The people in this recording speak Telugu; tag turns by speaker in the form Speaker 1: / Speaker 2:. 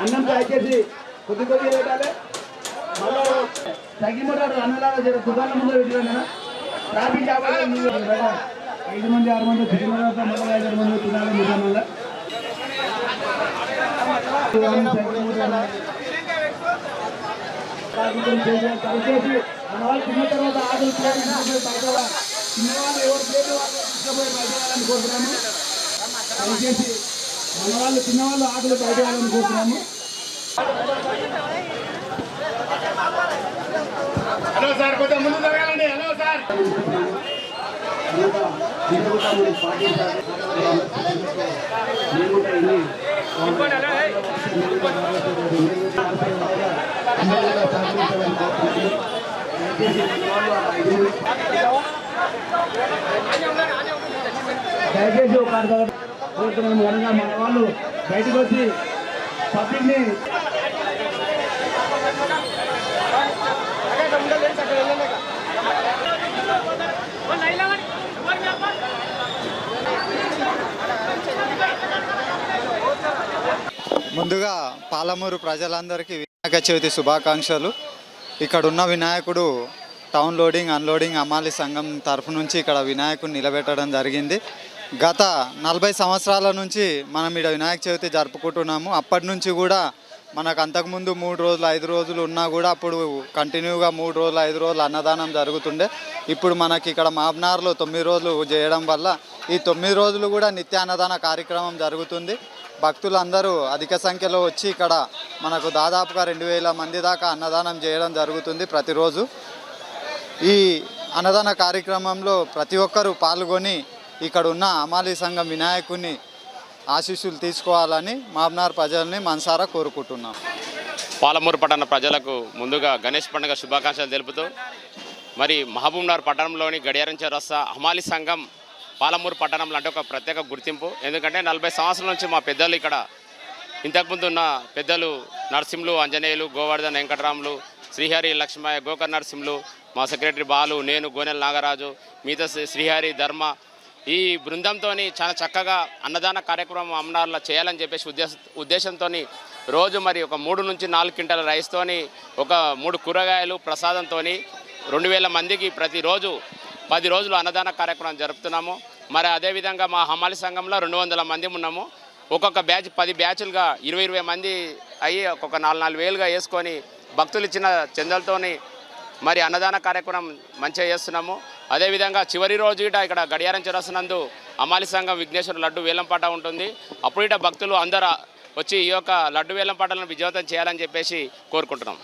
Speaker 1: అన్నం దయచేసి కొద్ది కొద్దిగా పెట్టాలి. మళ్ళీ తగ్గిపోతాడు అన్నలాగా జర దుకాణం ముందు పెట్టినా ట్రాఫిక్ ఆపాలి ఐదు మంది ఆరు మంది తిరిగిన తర్వాత మళ్ళీ ఐదు మంది తినాలి దుకాణంలో దయచేసి మన వాళ్ళు తిన్న తర్వాత చిన్నవాళ్ళు ఎవరు వాళ్ళు తీసుకుపోయి బయట కోరుతున్నాము దయచేసి మన వాళ్ళు చిన్నవాళ్ళు ఆకలి బయట వాళ్ళని కోరుతున్నాము
Speaker 2: హలో సార్ కొంచెం ముందు జరగాలండి. Hello sir.
Speaker 1: దయచేసి ఒక కోరుతున్నాము. కనుక మన వాళ్ళు బయటకు వచ్చి పబ్లిక్ని
Speaker 3: ముందుగా పాలమూరు ప్రజలందరికీ వినాయక చవితి శుభాకాంక్షలు. ఇక్కడ ఉన్న వినాయకుడు టౌన్ లోడింగ్ అన్లోడింగ్ అమాలి సంఘం తరఫు నుంచి ఇక్కడ వినాయకుడిని నిలబెట్టడం జరిగింది. గత నలభై సంవత్సరాల నుంచి మనం ఇక్కడ వినాయక చవితి జరుపుకుంటున్నాము. అప్పటి నుంచి కూడా మనకు అంతకుముందు మూడు రోజులు ఐదు రోజులు ఉన్నా కూడా అప్పుడు కంటిన్యూగా మూడు రోజులు ఐదు రోజులు అన్నదానం జరుగుతుండే. ఇప్పుడు మనకి ఇక్కడ మాబ్నార్లో తొమ్మిది రోజులు చేయడం వల్ల ఈ తొమ్మిది రోజులు కూడా నిత్య అన్నదాన కార్యక్రమం జరుగుతుంది. భక్తులందరూ అధిక సంఖ్యలో వచ్చి ఇక్కడ మనకు దాదాపుగా రెండు వేల మంది దాకా అన్నదానం చేయడం జరుగుతుంది ప్రతిరోజు. ఈ అన్నదాన కార్యక్రమంలో ప్రతి ఒక్కరూ పాల్గొని ఇక్కడ ఉన్న అమాలి సంఘం వినాయకుని ఆశీస్సులు తీసుకోవాలని మామ్నార్ ప్రజల్ని మనసారా కోరుకుంటున్నాం.
Speaker 4: పాలమూరు పట్టణ ప్రజలకు ముందుగా గణేష్ పండుగ శుభాకాంక్షలు తెలుపుతూ మరి మహబూబ్నగర్ పట్టణంలోని గడియారం చౌరస్తా హమాలి సంఘం పాలమూరు పట్టణంలో అంటే ఒక ప్రత్యేక గుర్తింపు. ఎందుకంటే నలభై సంవత్సరాల నుంచి మా పెద్దలు ఇక్కడ ఇంతకుముందు ఉన్న పెద్దలు నరసింహులు అంజనేయులు గోవర్ధన్ వెంకటరాములు శ్రీహరి లక్ష్మయ్య గోకర్ నరసింహులు మా సెక్రటరీ బాలు నేను గోనెల నాగరాజు మిగతా శ్రీ- శ్రీహరి ధర్మ ఈ బృందంతో చాలా చక్కగా అన్నదాన కార్యక్రమం అమ్మనార్లో చేయాలని చెప్పేసి ఉద్దేశ ఉద్దేశంతో రోజు మరి ఒక మూడు నుంచి నాలుగు క్వింటాల రైస్తోని ఒక మూడు కూరగాయలు ప్రసాదంతో రెండు వేల మందికి ప్రతిరోజు పది రోజులు అన్నదాన కార్యక్రమం జరుపుతున్నాము. మరి అదేవిధంగా మా హమాలి సంఘంలో రెండు వందల మంది ఉన్నాము. ఒక్కొక్క బ్యాచ్ పది బ్యాచ్లుగా ఇరవై ఇరవై మంది అయ్యి ఒక్కొక్క నాలుగు నాలుగు వేలుగా వేసుకొని భక్తులు ఇచ్చిన చందలతోని మరి అన్నదాన కార్యక్రమం మంచిగా చేస్తున్నాము. అదేవిధంగా చివరి రోజు ఇట ఇక్కడ గడియారం చెరసనందు అమాలి సంఘం విఘ్నేశ్వర లడ్డు వేలంపాట ఉంటుంది. అప్పుడు ఇట భక్తులు అందరూ వచ్చి ఈ యొక్క లడ్డు వేలంపాటలను విజయవంతం చేయాలని చెప్పేసి కోరుకుంటున్నాం.